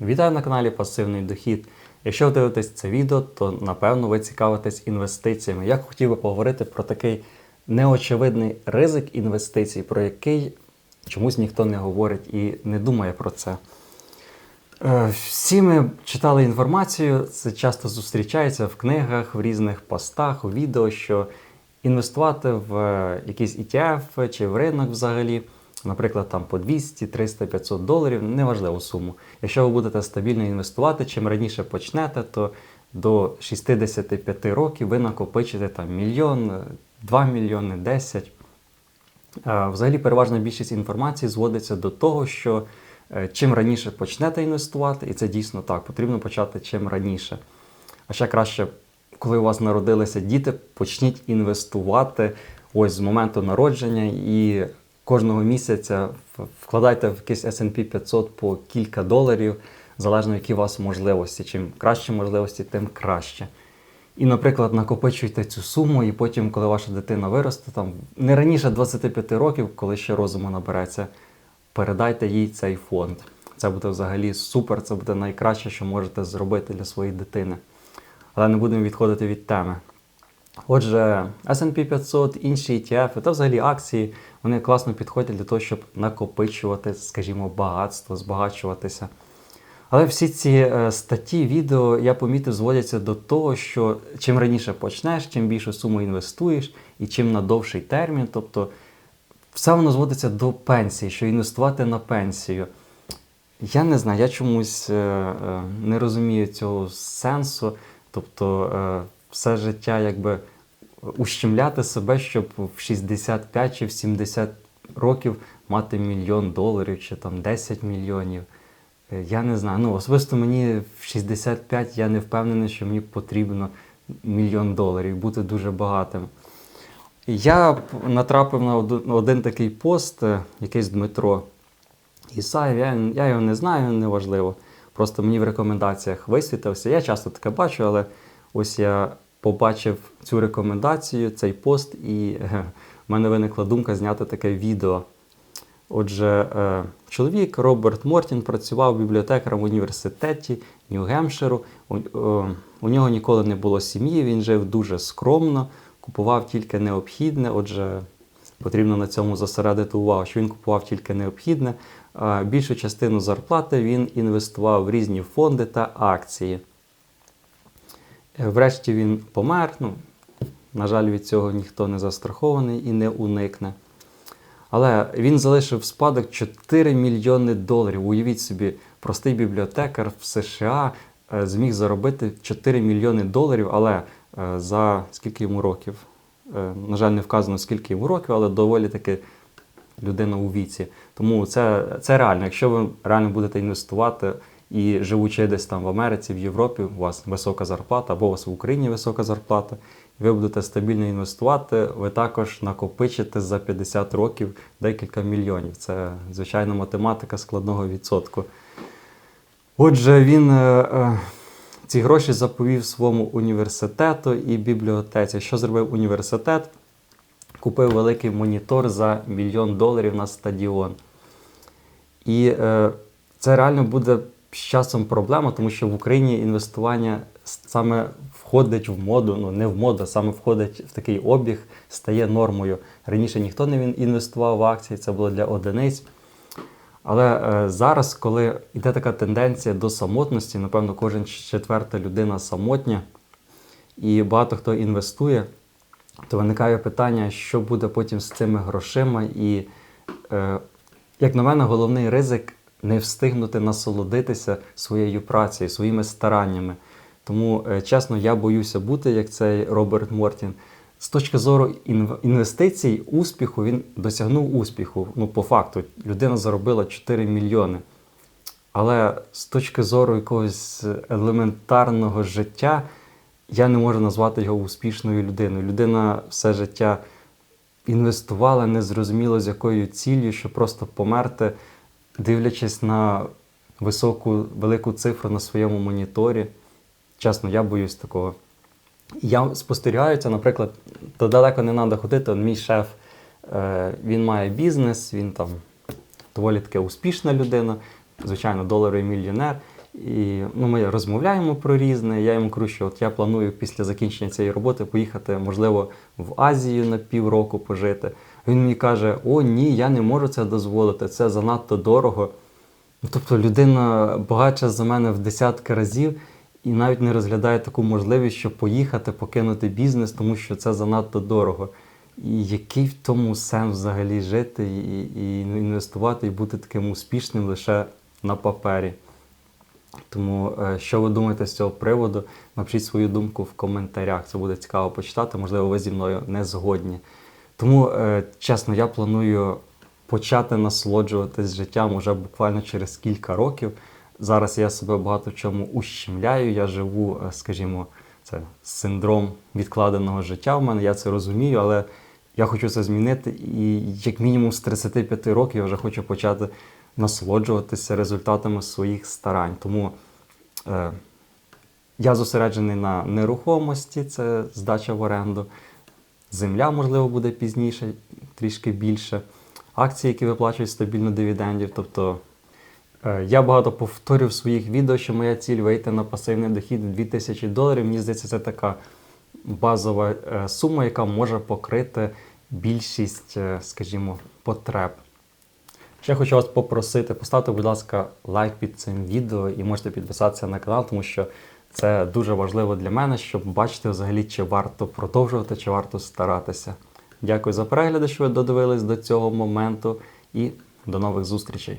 Вітаю на каналі Пасивний Дохід. Якщо ви дивитесь це відео, то напевно ви цікавитесь інвестиціями. Я хотів би поговорити про такий неочевидний ризик інвестицій, про який чомусь ніхто не говорить і не думає про це. Е, Всі ми читали інформацію, це часто зустрічається в книгах, в різних постах, у відео, що інвестувати в е, якийсь ETF чи в ринок взагалі, наприклад, там по 200, 300, 500 доларів, неважливу суму. Якщо ви будете стабільно інвестувати, чим раніше почнете, то до 65 років ви накопичите там мільйон, 2 мільйони, 10. Е, Взагалі, переважна більшість інформації зводиться до того, що е, чим раніше почнете інвестувати, і це дійсно так, потрібно почати чим раніше. А ще краще, коли у вас народилися діти, почніть інвестувати ось з моменту народження і кожного місяця вкладайте в якийсь S&P 500 по кілька доларів, залежно які у вас можливості. Чим кращі можливості, тим краще. І, наприклад, накопичуйте цю суму, і потім, коли ваша дитина виросте, там не раніше 25 років, коли ще розуму набереться, передайте їй цей фонд. Це буде взагалі супер, це буде найкраще, що можете зробити для своєї дитини. Але не будемо відходити від теми. Отже, S&P 500, інші ETF та взагалі акції, вони класно підходять для того, щоб накопичувати, скажімо, багатство, збагачуватися. Але всі ці е, статті, відео, я помітив, зводяться до того, що чим раніше почнеш, чим більшу суму інвестуєш, і чим на довший термін. Тобто все воно зводиться до пенсії, що інвестувати на пенсію. Я не знаю, я чомусь е, е, не розумію цього сенсу. Тобто все життя якби ущемляти себе, щоб в 65 чи в 70 років мати мільйон доларів чи там 10 мільйонів. Е, Я не знаю. Ну, особисто мені в 65 я не впевнений, що мені потрібно мільйон доларів, бути дуже багатим. Я натрапив на один, такий пост, е, якийсь Дмитро Ісаєв. Я, я його не знаю, неважливо. Просто мені в рекомендаціях висвітився. Я часто таке бачу, але ось я побачив цю рекомендацію, цей пост, і е, в мене виникла думка зняти таке відео. Отже, е, чоловік Роберт Мортін працював бібліотекарем в університеті Нью-Гемпширу. У, о, у нього ніколи не було сім'ї, він жив дуже скромно, купував тільки необхідне. Отже, потрібно на цьому зосередити увагу, що він купував тільки необхідне. Більшу частину зарплати він інвестував в різні фонди та акції. Е, Врешті він помер. Ну, на жаль, від цього ніхто не застрахований і не уникне. Але він залишив спадок 4 мільйони доларів. Уявіть собі, простий бібліотекар в США е, зміг заробити 4 мільйони доларів, але е, за скільки йому років? На жаль, не вказано, скільки йому років, але доволі таки людина у віці. Тому це, це реально. Якщо ви реально будете інвестувати і живучи десь там в Америці, в Європі, у вас висока зарплата, або у вас в Україні висока зарплата, і ви будете стабільно інвестувати, ви також накопичите за 50 років декілька мільйонів. Це звичайно математика складного відсотку. Отже, він е, е, ці гроші заповів своєму університету і бібліотеці. Що зробив університет? Купив великий монітор за мільйон доларів на стадіон. І е, це реально буде з часом проблема, тому що в Україні інвестування саме входить в моду, ну не в моду, а саме входить в такий обіг, стає нормою. Раніше ніхто не інвестував в акції, це було для одиниць. Але е, зараз, коли йде така тенденція до самотності, напевно, кожен четверта людина самотня, і багато хто інвестує, то виникає питання, що буде потім з цими грошима. І, е, як на мене, головний ризик не встигнути насолодитися своєю працею, своїми стараннями. Тому, е, чесно, я боюся бути як цей Роберт Мортін. З точки зору інвестицій, успіху він досягнув успіху. Ну, по факту, людина заробила 4 мільйони. Але з точки зору якогось елементарного життя, я не можу назвати його успішною людиною. Людина все життя інвестувала незрозуміло з якою ціллю, щоб просто померти, дивлячись на високу, велику цифру на своєму моніторі. Чесно, я боюсь такого. Я спостерігаю наприклад, то далеко не треба ходити. Мій шеф, е, він має бізнес, він там доволі таки успішна людина, звичайно, доларовий мільйонер. І ну, ми розмовляємо про різне. Я йому кажу, що от я планую після закінчення цієї роботи поїхати, можливо, в Азію на півроку пожити. Він мені каже: О, ні, я не можу це дозволити, це занадто дорого. Ну, тобто людина багатша за мене в десятки разів і навіть не розглядає таку можливість, щоб поїхати, покинути бізнес, тому що це занадто дорого. І який в тому сенс взагалі жити і, і інвестувати, і бути таким успішним лише на папері? Тому, е, що ви думаєте з цього приводу? Напишіть свою думку в коментарях. Це буде цікаво почитати. Можливо, ви зі мною не згодні. Тому, е, чесно, я планую почати насолоджуватись життям уже буквально через кілька років. Зараз я себе багато в чому ущемляю. Я живу, е, скажімо, це синдром відкладеного життя в мене. Я це розумію, але я хочу це змінити. І як мінімум з 35 років я вже хочу почати насолоджуватися результатами своїх старань. Тому е, я зосереджений на нерухомості, це здача в оренду. Земля, можливо, буде пізніше, трішки більше. Акції, які виплачують стабільно дивідендів. Тобто е, я багато повторюю в своїх відео, що моя ціль вийти на пасивний дохід 2000 доларів. Мені здається, це така базова е, сума, яка може покрити більшість, е, скажімо, потреб. Ще хочу вас попросити, поставте, будь ласка, лайк під цим відео і можете підписатися на канал, тому що це дуже важливо для мене, щоб бачити взагалі, чи варто продовжувати, чи варто старатися. Дякую за перегляд, що ви додивились до цього моменту, і до нових зустрічей.